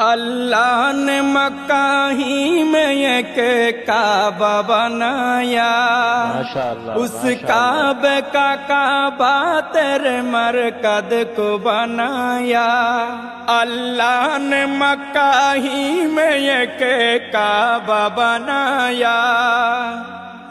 अल्लाह ने मकाही में एक काबा बनाया उस काबे का काबा तेरे मरकद को बनाया अल्लाह ने मकाही में एक काबा बनाया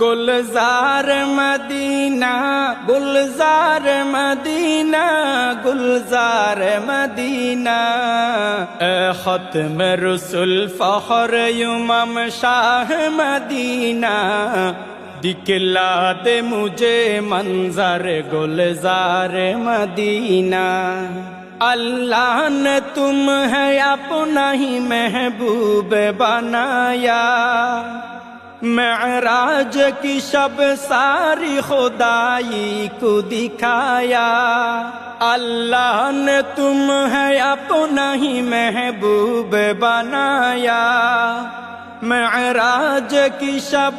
গুলজার মদিনা গুলজার মদিনা গুলজার মদিনা খতম রসুল ফখর ইমাম শাহ মদিনা দিকলা দে মুঝে মঞ্জর গুলজার মদিনা अल्लाह ने तुम है अपना ही महबूब बनाया महराज की शब सारी खुदाई को दिखाया अल्लाह ने तुम है अपना ही महबूब बनाया मैराज की शब